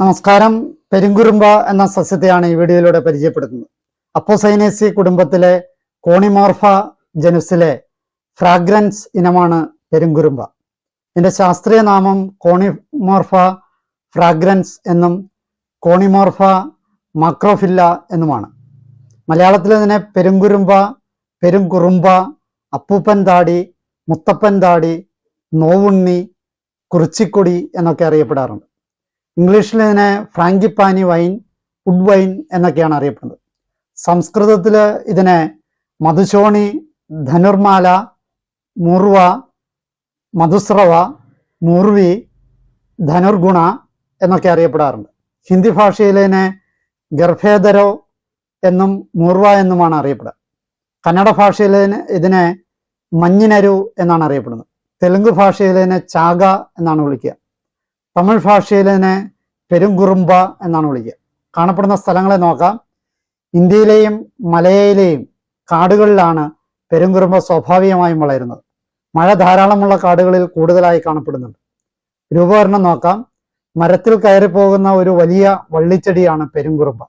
നമസ്കാരം. പെരുങ്കുറുമ്പ എന്ന സസ്യത്തെയാണ് ഈ വീഡിയോയിലൂടെ പരിചയപ്പെടുത്തുന്നത്. അപ്പോസൈനേസി കുടുംബത്തിലെ കോണിമോർഫ ജനുസിലെ ഫ്രാഗ്രൻസ് ഇനമാണ് പെരുങ്കുറുമ്പ. ഇതിന്റെ ശാസ്ത്രീയ നാമം കോണിമോർഫ ഫ്രാഗ്രൻസ് എന്നും കോണിമോർഫ മാക്രോഫില്ല എന്നുമാണ്. മലയാളത്തിൽ ഇതിനെ പെരുങ്കുറുമ്പ പെരുംകുറുമ്പ അപ്പൂപ്പൻ താടി മുത്തപ്പൻ താടി നോവുണ്ണി കുറിച്ചിക്കൊടി എന്നൊക്കെ അറിയപ്പെടാറുണ്ട്. ഇംഗ്ലീഷിൽ ഇതിനെ ഫ്രാങ്കിപ്പാനി വൈൻ ഫുഡ് വൈൻ എന്നൊക്കെയാണ് അറിയപ്പെടുന്നത്. സംസ്കൃതത്തിൽ ഇതിനെ മധുശോണി ധനുർമാല മുർവ മധുസ്രവ മുർവി ധനുർഗുണ എന്നൊക്കെ അറിയപ്പെടാറുണ്ട്. ഹിന്ദി ഭാഷയിൽ ഇതിനെ ഗർഭേദരോ എന്നും മൂർവ എന്നുമാണ് അറിയപ്പെടുക. കന്നഡ ഭാഷയിൽ ഇതിനെ- ഇതിനെ മഞ്ഞിനരു എന്നാണ് അറിയപ്പെടുന്നത്. തെലുങ്ക് ഭാഷയിൽ ഇതിനെ ചാക എന്നാണ് വിളിക്കുക. തമിഴ് ഭാഷയിൽ പെരുംകുറുമ്പ എന്നാണ് വിളിക്കുക. കാണപ്പെടുന്ന സ്ഥലങ്ങളെ നോക്കാം. ഇന്ത്യയിലെയും മലയയിലെയും കാടുകളിലാണ് പെരുംകുറുമ്പ സ്വാഭാവികമായും വളരുന്നത്. മഴ ധാരാളമുള്ള കാടുകളിൽ കൂടുതലായി കാണപ്പെടുന്നുണ്ട്. രൂപകരണം നോക്കാം. മരത്തിൽ കയറി പോകുന്ന ഒരു വലിയ വള്ളിച്ചെടിയാണ് പെരുംകുറുമ്പ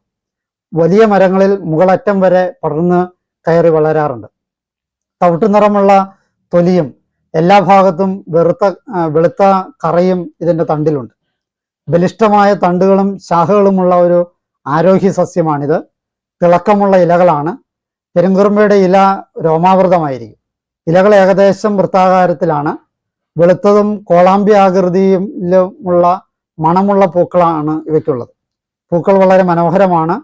വലിയ മരങ്ങളിൽ മുകളറ്റം വരെ പടർന്ന് കയറി വളരാറുണ്ട്. തവിട്ടു നിറമുള്ള തൊലിയും എല്ലാ ഭാഗത്തും വെറുത്ത വെളുത്ത കറയും ഇതിന്റെ തണ്ടിലുണ്ട്. ബലിഷ്ഠമായ തണ്ടുകളും ശാഖകളുമുള്ള ഒരു ആരോഗ്യ സസ്യമാണിത്. തിളക്കമുള്ള ഇലകളാണ്. പെരുങ്കുറുമ്പയുടെ ഇല രോമാവൃതമായിരിക്കും. ഇലകൾ ഏകദേശം വൃത്താകാരത്തിലാണ്. വെളുത്തതും കോളാമ്പി ആകൃതിയിലുമുള്ള മണമുള്ള പൂക്കളാണ് ഇവയ്ക്കുള്ളത്. പൂക്കൾ വളരെ മനോഹരമാണ്.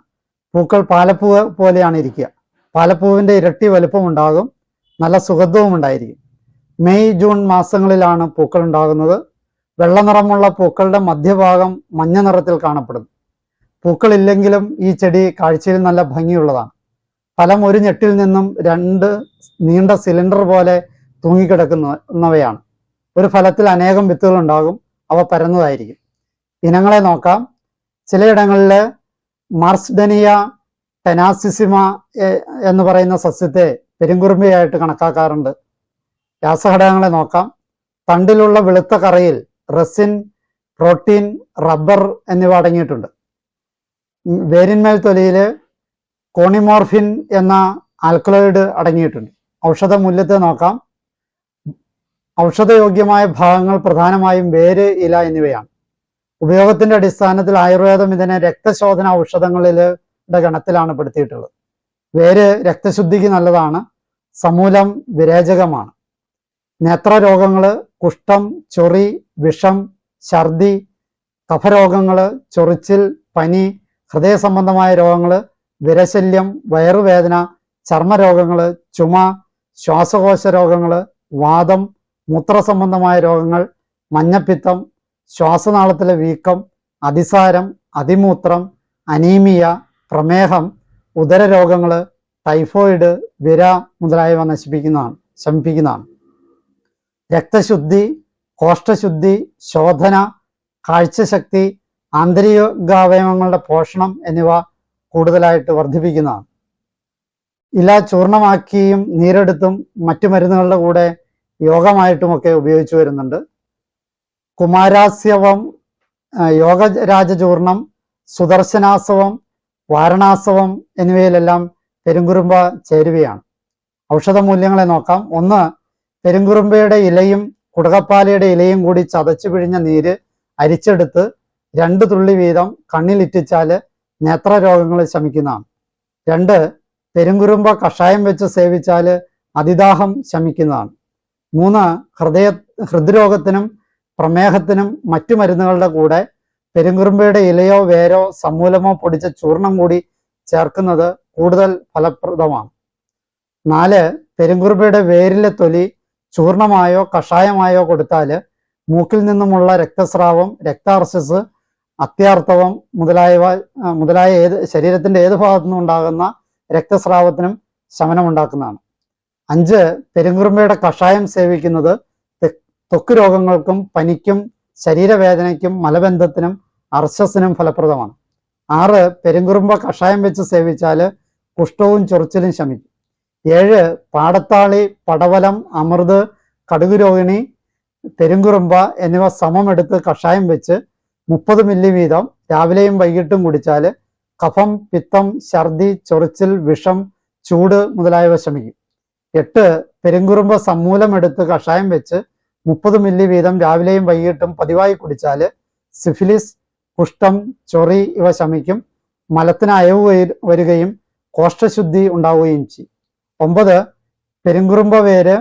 പൂക്കൾ പാലപ്പൂ പോലെയാണ് ഇരിക്കുക. പാലപ്പൂവിന്റെ ഇരട്ടി വലുപ്പമുണ്ടാകും. നല്ല സുഗന്ധവും ഉണ്ടായിരിക്കും മെയ് ജൂൺ മാസങ്ങളിലാണ് പൂക്കൾ ഉണ്ടാകുന്നത്. വെള്ള നിറമുള്ള പൂക്കളുടെ മധ്യഭാഗം മഞ്ഞ നിറത്തിൽ കാണപ്പെടുന്നു. പൂക്കളില്ലെങ്കിലും ഈ ചെടി കാഴ്ചയിൽ നല്ല ഭംഗിയുള്ളതാണ്. ഫലം ഒരു ഞെട്ടിൽ നിന്നും രണ്ട് നീണ്ട സിലിണ്ടർ പോലെ തൂങ്ങിക്കിടക്കുന്നവയാണ്. ഒരു ഫലത്തിൽ അനേകം വിത്തുകൾ ഉണ്ടാകും. അവ പരന്നതായിരിക്കും. ഇനങ്ങളെ നോക്കാം. ചിലയിടങ്ങളിൽ മാർസ്ഡനിയ ടെനാസിസിമ എന്ന് പറയുന്ന സസ്യത്തെ പെരുങ്കുറുമ്പയായിട്ട് കണക്കാക്കാറുണ്ട്. രാസഘടകങ്ങളെ നോക്കാം. തണ്ടിലുള്ള വെളുത്ത കറയിൽ റെസിൻ പ്രോട്ടീൻ റബ്ബർ എന്നിവ അടങ്ങിയിട്ടുണ്ട്. വേരിന്മേൽ തൊലിയിൽ കോണിമോർഫിൻ എന്ന ആൽക്കലോയിഡ് അടങ്ങിയിട്ടുണ്ട്. ഔഷധ മൂല്യത്തെ നോക്കാം. ഔഷധയോഗ്യമായ ഭാഗങ്ങൾ പ്രധാനമായും വേര് ഇല എന്നിവയാണ്. ഉപയോഗത്തിന്റെ അടിസ്ഥാനത്തിൽ ആയുർവേദം ഇതിനെ രക്തശോധന ഔഷധങ്ങളിലെ ഗണത്തിലാണ് പെടുത്തിയിട്ടുള്ളത്. വേര് രക്തശുദ്ധിക്ക് നല്ലതാണ്. സമൂലം വിരേചകമാണ്. നേത്രരോഗങ്ങൾ കുഷ്ഠം ചൊറി വിഷം ഛർദി കഫരോഗങ്ങൾ ചൊറിച്ചിൽ പനി ഹൃദയ സംബന്ധമായ രോഗങ്ങൾ വിരശല്യം വയറുവേദന ചർമ്മരോഗങ്ങൾ ചുമ ശ്വാസകോശ രോഗങ്ങൾ വാദം മൂത്രസംബന്ധമായ രോഗങ്ങൾ മഞ്ഞപ്പിത്തം ശ്വാസനാളത്തിലെ വീക്കം അതിസാരം അതിമൂത്രം അനീമിയ പ്രമേഹം ഉദരരോഗങ്ങൾ ടൈഫോയിഡ് വിര മുതലായവ നശിപ്പിക്കുന്നതാണ് ശമിപ്പിക്കുന്നതാണ്. രക്തശുദ്ധി കോഷ്ടശുദ്ധി ശോധന കാഴ്ചശക്തി ആന്തരികാവയവങ്ങളുടെ പോഷണം എന്നിവ കൂടുതലായിട്ട് വർദ്ധിപ്പിക്കുന്നതാണ്. ഇല ചൂർണമാക്കിയും നീരെടുത്തും മറ്റു മരുന്നുകളുടെ കൂടെ യോഗമായിട്ടുമൊക്കെ ഉപയോഗിച്ചു വരുന്നുണ്ട്. കുമാരാസ്യവം യോഗരാജചൂർണം സുദർശനാസവം വാരണാസവം എന്നിവയിലെല്ലാം പെരുങ്കുറുമ്പ ചേരുവയാണ് ഔഷധ മൂല്യങ്ങളെ നോക്കാം. ഒന്ന് പെരുങ്കുറുമ്പയുടെ ഇലയും കുടകപ്പാലയുടെ ഇലയും കൂടി ചതച്ചു പിഴിഞ്ഞ നീര് അരിച്ചെടുത്ത് രണ്ട് തുള്ളി വീതം കണ്ണിലിറ്റിച്ചാൽ നേത്രരോഗങ്ങൾ ശമിക്കുന്നതാണ്. രണ്ട് പെരുങ്കുറുമ്പ കഷായം വെച്ച് സേവിച്ചാൽ അതിദാഹം ശമിക്കുന്നതാണ്. മൂന്ന് ഹൃദയ ഹൃദ്രോഗത്തിനും പ്രമേഹത്തിനും മറ്റു മരുന്നുകളുടെ കൂടെ പെരുങ്കുറുമ്പയുടെ ഇലയോ വേരോ സമൂലമോ പൊടിച്ച ചൂർണം കൂടി ചേർക്കുന്നത് കൂടുതൽ ഫലപ്രദമാണ്. നാല് പെരുങ്കുറുമ്പയുടെ വേരിലെ തൊലി ചൂർണമായോ കഷായമായോ കൊടുത്താൽ മൂക്കിൽ നിന്നുമുള്ള രക്തസ്രാവം രക്താർശസ് അത്യാർത്ഥവം മുതലായവ മുതലായ ഏത് ശരീരത്തിന്റെ ഏത് ഭാഗത്തു നിന്നും ഉണ്ടാകുന്ന രക്തസ്രാവത്തിനും ശമനം ഉണ്ടാക്കുന്നതാണ് അഞ്ച് പെരുങ്കുറുമ്പയുടെ കഷായം സേവിക്കുന്നത് തൊക്കു രോഗങ്ങൾക്കും പനിക്കും ശരീരവേദനയ്ക്കും മലബന്ധത്തിനും അർശസിനും ഫലപ്രദമാണ്. ആറ് പെരുങ്കുറുമ്പ കഷായം വെച്ച് സേവിച്ചാൽ കുഷ്ഠവും ചൊറിച്ചിലും ശമിക്കും. ഏഴ് പാടത്താളി പടവലം അമൃത് കടുകുരോഹിണി തെരുങ്കുറുമ്പ എന്നിവ സമമെടുത്ത് കഷായം വെച്ച് മുപ്പത് മില്ലി വീതം രാവിലെയും വൈകിട്ടും കുടിച്ചാൽ കഫം പിത്തം ഛർദി ചൊറിച്ചിൽ വിഷം ചൂട് മുതലായവ ശമിക്കും. എട്ട് പെരുങ്കുറുമ്പ് സമൂലം എടുത്ത് കഷായം വെച്ച് മുപ്പത് മില്ലി വീതം രാവിലെയും വൈകിട്ടും പതിവായി കുടിച്ചാൽ സിഫിലിസ് കുഷ്ഠം ചൊറി ഇവ ശമിക്കും. മലത്തിന് അയവ് വരു- വരികയും കോഷ്ടശുദ്ധി ഉണ്ടാവുകയും ചെയ്യും. ഒമ്പത് പെരുങ്കുറുമ്പ വേര്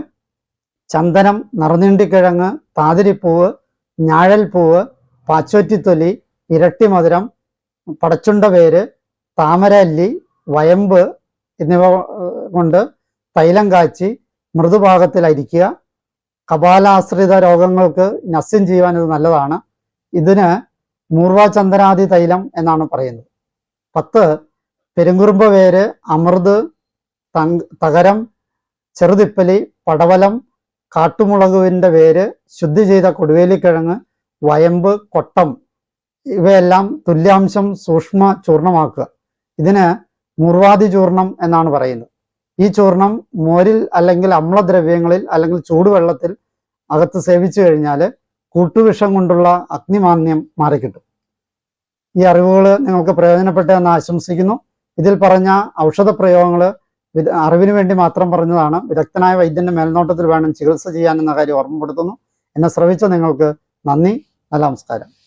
ചന്ദനം നറുനീണ്ടിക്കിഴങ്ങ് താതിരിപ്പൂവ് ഞാഴൽപ്പൂവ് പാച്ചോറ്റിത്തൊലി ഇരട്ടി മധുരം പടച്ചുണ്ട വേര് താമര അല്ലി വയമ്പ് എന്നിവ കൊണ്ട് തൈലം കാച്ചി മൃദുഭാഗത്തിൽ അരിക്കുക കപാലാശ്രിത രോഗങ്ങൾക്ക് നസ്യം ചെയ്യുവാൻ ഇത് നല്ലതാണ്. ഇതിന് മൂർവാചന്ദനാദി തൈലം എന്നാണ് പറയുന്നത്. പത്ത് പെരുങ്കുറുമ്പ് വേര് അമൃത് തകരം ചെറുതിപ്പലി പടവലം കാട്ടുമുളകുവിന്റെ വേര് ശുദ്ധി ചെയ്ത കൊടുവേലിക്കിഴങ്ങ് വയമ്പ് കൊട്ടം ഇവയെല്ലാം തുല്യാംശം സൂക്ഷ്മ ചൂർണമാക്കുക. ഇതിന് മുർവാദി ചൂർണം എന്നാണ് പറയുന്നത്. ഈ ചൂർണം മോരിൽ അല്ലെങ്കിൽ അമ്ലദ്രവ്യങ്ങളിൽ അല്ലെങ്കിൽ ചൂടുവെള്ളത്തിൽ അകത്ത് സേവിച്ചു കഴിഞ്ഞാൽ കൂട്ടുവിഷം കൊണ്ടുള്ള അഗ്നിമാന്യം മാറിക്കിട്ടും. ഈ അറിവുകൾ നിങ്ങൾക്ക് പ്രയോജനപ്പെട്ടതെന്ന് ആശംസിക്കുന്നു. ഇതിൽ പറഞ്ഞ ഔഷധ പ്രയോഗങ്ങൾ അറിവിന് വേണ്ടി മാത്രം പറഞ്ഞതാണ്. വിദഗ്ധനായ വൈദ്യന്റെ മേൽനോട്ടത്തിൽ വേണം ചികിത്സ ചെയ്യാൻ എന്ന കാര്യം ഓർമ്മപ്പെടുത്തുന്നു. എന്നെ ശ്രവിച്ച നിങ്ങൾക്ക് നന്ദി. നല്ല നമസ്കാരം.